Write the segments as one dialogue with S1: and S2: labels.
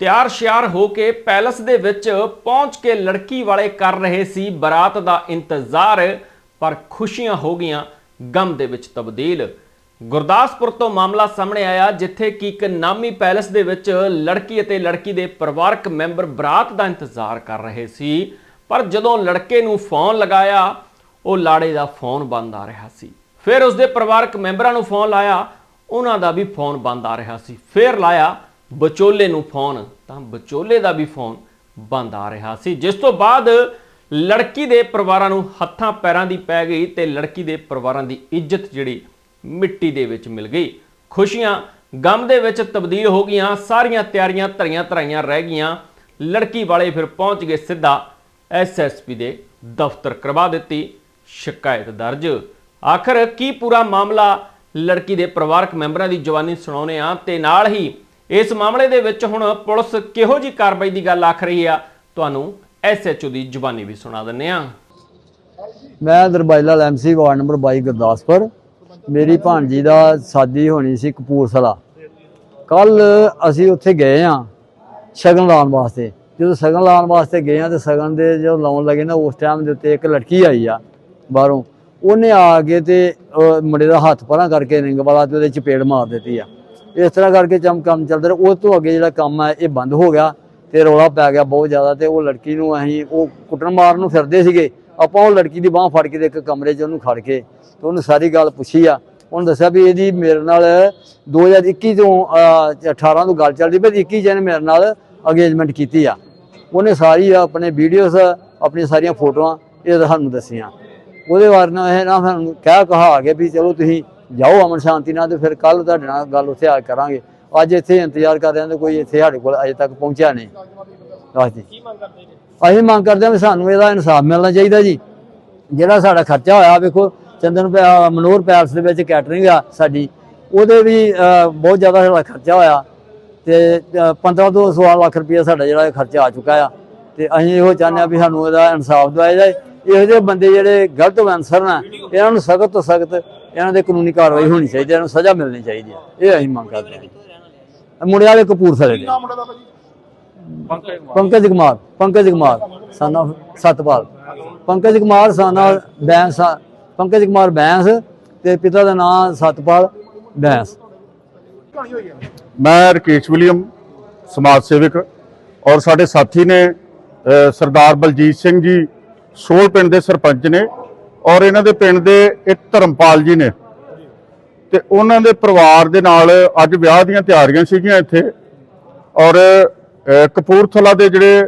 S1: ਤਿਆਰ ਸ਼ਿਆਰ ਹੋ ਕੇ ਪੈਲਸ ਦੇ ਵਿੱਚ ਪਹੁੰਚ ਕੇ ਲੜਕੀ ਵਾਲੇ ਕਰ ਰਹੇ ਸੀ ਬਰਾਤ ਦਾ ਇੰਤਜ਼ਾਰ, ਪਰ ਖੁਸ਼ੀਆਂ ਹੋ ਗਈਆਂ, ਗਮ ਦੇ ਵਿੱਚ ਤਬਦੀਲ। ਗੁਰਦਾਸਪੁਰ ਤੋਂ ਮਾਮਲਾ ਸਾਹਮਣੇ ਆਇਆ, ਜਿੱਥੇ ਕਿ ਇੱਕ ਨਾਮੀ ਪੈਲਸ ਦੇ ਵਿੱਚ ਲੜਕੀ ਅਤੇ ਲੜਕੀ ਦੇ ਪਰਿਵਾਰਕ ਮੈਂਬਰ ਬਰਾਤ ਦਾ ਇੰਤਜ਼ਾਰ ਕਰ ਰਹੇ ਸੀ। ਪਰ ਜਦੋਂ ਲੜਕੇ ਨੂੰ ਫੋਨ ਲਗਾਇਆ, ਉਹ ਲਾੜੇ ਦਾ ਫੋਨ ਬੰਦ ਆ ਰਿਹਾ ਸੀ। ਫਿਰ ਉਸਦੇ ਪਰਿਵਾਰਕ ਮੈਂਬਰਾਂ ਨੂੰ ਫੋਨ ਲਾਇਆ, ਉਹਨਾਂ ਦਾ ਵੀ ਫੋਨ ਬੰਦ ਆ ਰਿਹਾ ਸੀ। ਫਿਰ ਲਾਇਆ ਵਿਚੋਲੇ ਨੂੰ ਫੋਨ, ਤਾਂ ਵਿਚੋਲੇ ਦਾ ਵੀ ਫੋਨ ਬੰਦ ਆ ਰਿਹਾ ਸੀ। ਜਿਸ ਤੋਂ ਬਾਅਦ ਲੜਕੀ ਦੇ ਪਰਿਵਾਰਾਂ ਨੂੰ ਹੱਥਾਂ ਪੈਰਾਂ ਦੀ ਪੈ ਗਈ ਤੇ ਲੜਕੀ ਦੇ ਪਰਿਵਾਰਾਂ ਦੀ ਇੱਜ਼ਤ ਜਿਹੜੀ ਮਿੱਟੀ ਦੇ ਵਿੱਚ ਮਿਲ ਗਈ। ਖੁਸ਼ੀਆਂ ਗਮ ਦੇ ਵਿੱਚ ਤਬਦੀਲ ਹੋ ਗਈਆਂ, ਸਾਰੀਆਂ ਤਿਆਰੀਆਂ ਧਰੀਆਂ ਧਰਾਈਆਂ ਰਹਿ ਗਈਆਂ। ਲੜਕੀ ਵਾਲੇ ਫਿਰ ਪਹੁੰਚ ਗਏ ਸਿੱਧਾ ਐਸਐਸਪੀ ਦੇ ਦਫ਼ਤਰ ਕਰਵਾ ਦਿੱਤੀ, ਸ਼ਿਕਾਇਤ ਦਰਜ। ਆਖਰ ਕੀ ਪੂਰਾ ਮਾਮਲਾ ਲੜਕੀ ਦੇ ਪਰਿਵਾਰਕ ਮੈਂਬਰਾਂ ਦੀ ਜਵਾਨੀ ਸੁਣਾਉਨੇ ਆ ਤੇ ਨਾਲ ਹੀ ਇਸ ਮਾਮਲੇ ਦੇ ਵਿੱਚ ਹੁਣ ਪੁਲਿਸ ਕਿਹੋ ਜੀ ਕਾਰਵਾਈ ਦੀ ਗੱਲ ਆਖ ਰਹੀ ਆ, ਤੁਹਾਨੂੰ ਐਸਐਚਓ ਦੀ ਜ਼ੁਬਾਨੀ ਵੀ ਸੁਣਾ ਦਿੰਨੇ ਆ
S2: ਮੈਂ Darbai Lal MC ward number 22 Gurdaspur. ਮੇਰੀ ਭਾਣਜੀ ਦਾ ਸਾਦੀ ਹੋਣੀ ਸੀ ਕਪੂਰਥਲਾ। ਕੱਲ ਅਸੀਂ ਉੱਥੇ ਗਏ ਆ ਸ਼ਗਨ ਲਾਉਣ ਵਾਸਤੇ। ਜਦੋਂ ਸ਼ਗਨ ਲਾਉਣ ਵਾਸਤੇ ਗਏ ਆ ਤੇ ਸ਼ਗਨ ਦੇ ਜਦੋਂ ਲਾਉਣ ਲੱਗੇ ਨਾ, ਉਸ ਟਾਈਮ ਦੇ ਉੱਤੇ ਇੱਕ ਲੜਕੀ ਆਈ ਆ ਬਾਹਰੋਂ। ਉਹਨੇ ਆ ਕੇ ਤੇ ਮੁੰਡੇ ਦਾ ਹੱਥ ਪਰਾਂ ਕਰਕੇ ਰਿੰਗ ਵਾਲਾ ਤੇ ਉਹਦੇ ਚਪੇੜ ਮਾਰ ਦਿੱਤੀ ਆ। ਇਸ ਤਰ੍ਹਾਂ ਕਰਕੇ ਚਮ ਕੰਮ ਚੱਲਦਾ ਰਿਹਾ। ਉਸ ਤੋਂ ਅੱਗੇ ਜਿਹੜਾ ਕੰਮ ਹੈ ਇਹ ਬੰਦ ਹੋ ਗਿਆ ਤੇ ਰੌਲਾ ਪੈ ਗਿਆ ਬਹੁਤ ਜ਼ਿਆਦਾ ਤੇ ਉਹ ਲੜਕੀ ਨੂੰ ਅਸੀਂ ਉਹ ਕੁੱਟਣ ਮਾਰਨ ਨੂੰ ਫਿਰਦੇ ਸੀਗੇ। ਆਪਾਂ ਉਹ ਲੜਕੀ ਦੀ ਬਾਹ ਫੜ ਕੇ ਤੇ ਇੱਕ ਕਮਰੇ 'ਚ ਉਹਨੂੰ ਖੜ ਕੇ ਤੇ ਉਹਨੂੰ ਸਾਰੀ ਗੱਲ ਪੁੱਛੀ ਆ। ਉਹਨੂੰ ਦੱਸਿਆ ਵੀ ਇਹਦੀ ਮੇਰੇ ਨਾਲ 2021 ਤੋਂ ਅਹ, 18 ਤੋਂ ਗੱਲ ਚੱਲਦੀ ਪਈ 21 ਜਨ ਮੇਰੇ ਨਾਲ ਅਗੇਜਮੈਂਟ ਕੀਤੀ ਆ। ਉਹਨੇ ਸਾਰੀ ਆਪਣੇ ਵੀਡੀਓਜ਼ ਆਪਣੀਆਂ ਸਾਰੀਆਂ ਫੋਟੋਆਂ ਇਹ ਸਾਨੂੰ ਦੱਸੀਆਂ। ਉਹਦੇ ਬਾਰੇ ਨਾਲ ਇਹ ਨਾ ਸਾਨੂੰ ਕਹਿ ਕਹਾ ਕੇ ਵੀ ਚਲੋ ਤੁਸੀਂ ਜਾਓ ਅਮਨ ਸ਼ਾਂਤੀ ਨਾਲ ਤੇ ਫਿਰ ਕੱਲ ਤੁਹਾਡੇ ਨਾਲ ਗੱਲ ਉੱਥੇ ਆ ਕੇ ਕਰਾਂਗੇ। ਅੱਜ ਇੱਥੇ ਇੰਤਜ਼ਾਰ ਕਰ ਰਹੇ ਹਾਂ ਤੇ ਕੋਈ ਇੱਥੇ ਸਾਡੇ ਕੋਲ ਅਜੇ ਤੱਕ ਪਹੁੰਚਿਆ ਨਹੀਂ। ਹਾਂਜੀ ਅਸੀਂ ਮੰਗ ਕਰਦੇ ਹਾਂ ਵੀ ਸਾਨੂੰ ਇਹਦਾ ਇਨਸਾਫ ਮਿਲਣਾ ਚਾਹੀਦਾ ਜੀ। ਜਿਹੜਾ ਸਾਡਾ ਖਰਚਾ ਹੋਇਆ ਵੇਖੋ ਚੰਦਨ ਮਨੋਹਰ ਪੈਲਸ ਦੇ ਵਿੱਚ ਕੈਟਰਿੰਗ ਆ ਸਾਡੀ। ਉਹਦੇ ਵੀ ਬਹੁਤ ਜ਼ਿਆਦਾ ਸਾਡਾ ਖਰਚਾ ਹੋਇਆ ਤੇ ਅਹ, 15 ਤੋਂ 16 ਲੱਖ ਰੁਪਏ ਸਾਡਾ ਜਿਹੜਾ ਖਰਚਾ ਆ ਚੁੱਕਾ ਆ। ਤੇ ਅਸੀਂ ਇਹੋ ਚਾਹੁੰਦੇ ਆ ਵੀ ਸਾਨੂੰ ਇਹਦਾ ਇਨਸਾਫ ਦਿਵਾਇਆ ਜਾਏ। ਇਹੋ ਜਿਹੇ ਬੰਦੇ ਜਿਹੜੇ ਗਲਤ ਅਨਸਰ ਨੇ ਇਹਨਾਂ ਨੂੰ ਸਖਤ ਤੋਂ ਸਖਤ ਇਹਨਾਂ ਦੇ ਕਾਨੂੰਨੀ ਕਾਰਵਾਈ ਹੋਣੀ ਚਾਹੀਦੀ ਹੈ ਇਹਨਾਂ ਨੂੰ ਸਜ਼ਾ ਮਿਲਣੀ ਚਾਹੀਦੀ ਹੈ। ਇਹ ਅਸੀਂ ਮੰਗ ਕਰਦੇ ਹਾਂ। ਮੁੰਡੇ ਵਾਲੇ ਕਪੂਰਥਲੇ ਦੇ। ਪੰਕਜ ਕੁਮਾਰ। ਪੰਕਜ ਕੁਮਾਰ ਸਾਨਾ ਸਤਪਾਲ। ਪੰਕਜ ਕੁਮਾਰ ਸਾਨਾ ਬੈਂਸ ਪੰਕਜ ਕੁਮਾਰ ਬੈਂਸ ਤੇ ਪਿਤਾ ਦਾ ਨਾਮ ਸਤਪਾਲ ਬੈਂਸ।
S3: ਮੈਂ ਰਕੇਸ਼ ਵਿਲੀਅਮ ਸਮਾਜ ਸੇਵਕ ਔਰ ਸਾਡੇ ਸਾਥੀ ਨੇ ਸਰਦਾਰ ਬਲਜੀਤ ਸਿੰਘ ਜੀ ਸੋਲ ਪਿੰਡ ਦੇ ਸਰਪੰਚ ਨੇ ਔਰ ਇਹਨਾਂ ਦੇ ਪਿੰਡ ਦੇ ਇੱਕ ਧਰਮਪਾਲ ਜੀ ਨੇ। ਤੇ ਉਹਨਾਂ ਦੇ ਪਰਿਵਾਰ ਦੇ ਨਾਲ ਅੱਜ ਵਿਆਹ ਦੀਆਂ ਤਿਆਰੀਆਂ ਸੀਗੀਆਂ ਇੱਥੇ। ਔਰ ਕਪੂਰਥਲਾ ਦੇ ਜਿਹੜੇ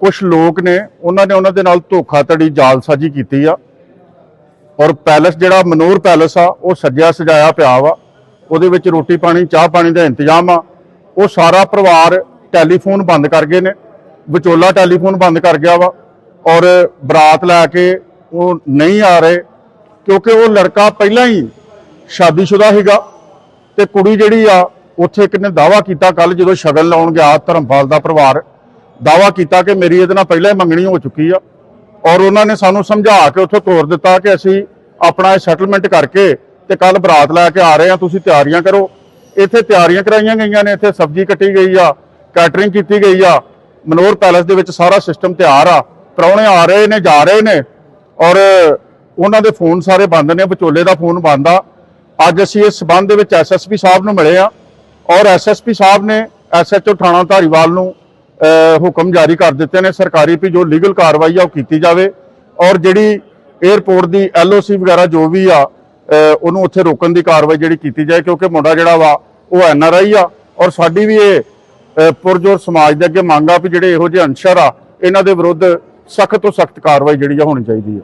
S3: ਕੁਝ ਲੋਕ ਨੇ, ਉਹਨਾਂ ਨੇ ਉਹਨਾਂ ਦੇ ਨਾਲ ਧੋਖਾਧੜੀ ਜਾਲਸਾਜੀ ਕੀਤੀ ਆ। ਔਰ ਪੈਲਸ ਜਿਹੜਾ ਮਨੂਰ ਪੈਲਸ ਆ, ਉਹ ਸੱਜਿਆ ਸਜਾਇਆ ਪਿਆ ਵਾ। ਉਹਦੇ ਵਿੱਚ ਰੋਟੀ ਪਾਣੀ, ਚਾਹ ਪਾਣੀ ਦਾ ਇੰਤਜ਼ਾਮ ਆ। ਉਹ ਸਾਰਾ ਪਰਿਵਾਰ ਟੈਲੀਫੋਨ ਬੰਦ ਕਰ ਗਏ ਨੇ। ਵਿਚੋਲਾ ਟੈਲੀਫੋਨ ਬੰਦ ਕਰ ਗਿਆ ਵਾ। ਔਰ ਬਰਾਤ ਲੈ ਕੇ ਉਹ ਨਹੀਂ ਆ ਰਹੇ, ਕਿਉਂਕਿ ਉਹ ਲੜਕਾ ਪਹਿਲਾਂ ਹੀ ਸ਼ਾਦੀशुदा ਸੀਗਾ ਤੇ ਕੁੜੀ ਜਿਹੜੀ ਆ, ਉੱਥੇ ਇੱਕ ਨੇ ਦਾਵਾ ਕੀਤਾ ਕੱਲ ਜਦੋਂ ਸ਼ਗਨ ਲਾਉਣ ਗਿਆ ਧਰਮਪਾਲ ਦਾ ਪਰਿਵਾਰ ਦਾਵਾ ਕੀਤਾ ਕਿ ਮੇਰੀ ਇਹਦੇ ਨਾਲ ਪਹਿਲਾਂ ਹੀ ਮੰਗਣੀ ਹੋ ਚੁੱਕੀ ਆ ਔਰ ਉਹਨਾਂ ਨੇ ਸਾਨੂੰ ਸਮਝਾ ਕੇ ਉੱਥੋਂ ਤੋਰ ਦਿੱਤਾ ਕਿ ਅਸੀਂ ਆਪਣਾ ਇਹ ਸੈਟਲਮੈਂਟ ਕਰਕੇ ਤੇ ਕੱਲ ਬਰਾਤ ਲੈ ਕੇ ਆ ਰਹੇ ਆ, ਤੁਸੀਂ ਤਿਆਰੀਆਂ ਕਰੋ। ਇੱਥੇ ਤਿਆਰੀਆਂ ਕਰਾਈਆਂ ਗਈਆਂ ਨੇ, ਇੱਥੇ ਸਬਜ਼ੀ ਕੱਟੀ ਗਈ ਆ ਕੈਟਰਿੰਗ ਕੀਤੀ ਗਈ ਆ। ਮਨੋਰ ਪੈਲੇਸ ਦੇ ਵਿੱਚ ਸਾਰਾ ਸਿਸਟਮ ਤਿਆਰ ਆ, ਪ੍ਰਾਹੁਣੇ ਆ ਰਹੇ ਨੇ, ਜਾ ਰਹੇ ਨੇ। ਔਰ ਉਹਨਾਂ ਦੇ ਫੋਨ ਸਾਰੇ ਬੰਦ ਨੇ, ਵਿਚੋਲੇ ਦਾ ਫੋਨ ਬੰਦ ਆ। ਅੱਜ ਅਸੀਂ ਇਸ ਸਬੰਧ ਦੇ ਵਿੱਚ ਐਸਐਸਪੀ ਸਾਹਿਬ ਨੂੰ ਮਿਲੇ ਆ। ਔਰ ਐਸਐਸਪੀ ਸਾਹਿਬ ਨੇ ਐਸਐਚਓ ਥਾਣਾ ਧਾਰੀਵਾਲ ਨੂੰ ਹੁਕਮ ਜਾਰੀ ਕਰ ਦਿੱਤੇ ਨੇ, ਸਰਕਾਰੀ ਵੀ ਜੋ ਲੀਗਲ ਕਾਰਵਾਈ ਆ ਉਹ ਕੀਤੀ ਜਾਵੇ। ਔਰ ਜਿਹੜੀ 에어ਪੋਰਟ ਦੀ ਐਲਓਸੀ ਵਗੈਰਾ ਜੋ ਵੀ ਆ ਉਹਨੂੰ ਉੱਥੇ ਰੋਕਣ ਦੀ ਕਾਰਵਾਈ ਜਿਹੜੀ ਕੀਤੀ ਜਾਏ, ਕਿਉਂਕਿ ਮੁੰਡਾ ਜਿਹੜਾ ਵਾ, ਉਹ ਐਨਆਰਆਈ ਆ। ਔਰ ਸਾਡੀ ਵੀ ਇਹ ਪੁਰਜੋਰ ਸਮਾਜ ਦੇ ਅੱਗੇ ਮੰਗ ਆ ਵੀ ਜਿਹੜੇ ਇਹੋ ਜਿਹੇ ਅਨਸ਼ਰ ਆ, ਇਹਨਾਂ ਦੇ ਵਿਰੁੱਧ ਸਖਤ ਤੋਂ ਸਖਤ ਕਾਰਵਾਈ ਜਿਹੜੀ ਆ ਹੋਣੀ ਚਾਹੀਦੀ ਹੈ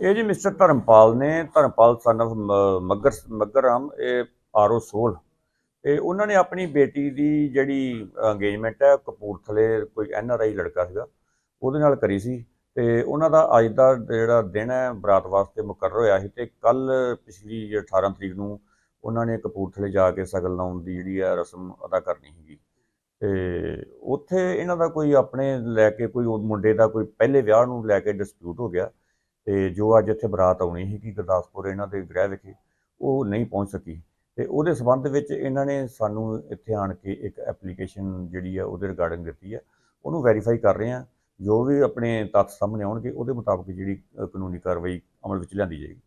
S4: ਇਹ ਜੀ ਮਿਸਟਰ ਧਰਮਪਾਲ ਨੇ, ਧਰਮਪਾਲ ਸਨ of ਮ- ਮੱਗਰ ਮੱਗਰ ਰਾਮ ਇਹ ਆਰਓ ਸੋਲ। ਤੇ ਉਹਨਾਂ ਨੇ ਆਪਣੀ ਬੇਟੀ ਦੀ ਜਿਹੜੀ ਅੰਗੇਜਮੈਂਟ ਹੈ, ਕਪੂਰਥਲੇ ਕੋਈ ਐਨ ਆਰ ਆਈ ਲੜਕਾ ਸੀਗਾ, ਉਹਦੇ ਨਾਲ ਕਰੀ ਸੀ। ਤੇ ਉਹਨਾਂ ਦਾ ਅੱਜ ਦਾ ਜਿਹੜਾ ਦਿਨ ਹੈ, ਬਰਾਤ ਵਾਸਤੇ ਮੁਕਰਰ ਹੋਇਆ ਸੀ ਤੇ ਕੱਲ ਪਿਛਲੀ ਜਿਹੜੀ 18 ਤਰੀਕ ਨੂੰ ਉਹਨਾਂ ਨੇ ਕਪੂਰਥਲੇ ਜਾ ਕੇ ਸਗਨ ਲਾਉਣ ਦੀ ਜਿਹੜੀ ਹੈ ਰਸਮ ਅਦਾ ਕਰਨੀ ਸੀਗੀ। ਤੇ ਉੱਥੇ ਇਹਨਾਂ ਦਾ ਕੋਈ ਆਪਣੇ ਲੈ ਕੇ ਕੋਈ ਉਹ ਮੁੰਡੇ ਦਾ ਕੋਈ ਪਹਿਲੇ ਵਿਆਹ ਨੂੰ ਲੈ ਕੇ ਡਿਸਪਿਊਟ ਹੋ ਗਿਆ। ਤੇ ਜੋ ਅੱਜ ਇੱਥੇ ਬਰਾਤ ਆਉਣੀ ਸੀ ਕਿ ਗੁਰਦਾਸਪੁਰ ਇਹਨਾਂ ਦੇ ਗ੍ਰਹਿ ਵਿਖੇ, ਉਹ ਨਹੀਂ ਪਹੁੰਚ ਸਕੀ। ਤੇ ਉਹਦੇ ਸਬੰਧ ਵਿੱਚ ਇਹਨਾਂ ਨੇ ਸਾਨੂੰ ਇੱਥੇ ਆਣ ਕੇ ਇੱਕ ਐਪਲੀਕੇਸ਼ਨ ਜਿਹੜੀ ਆ ਉਹਦੇ ਰਿਗਾਰਡਿੰਗ ਦਿੱਤੀ ਹੈ ਉਹਨੂੰ ਵੈਰੀਫਾਈ ਕਰ ਰਹੇ ਆ। ਜੋ ਵੀ ਆਪਣੇ ਤੱਥ ਸਾਹਮਣੇ ਆਉਣਗੇ, ਉਹਦੇ ਮੁਤਾਬਕ ਜਿਹੜੀ ਕਾਨੂੰਨੀ ਕਾਰਵਾਈ ਅਮਲ ਵਿੱਚ ਲਿਆਂਦੀ ਜਾਏਗੀ।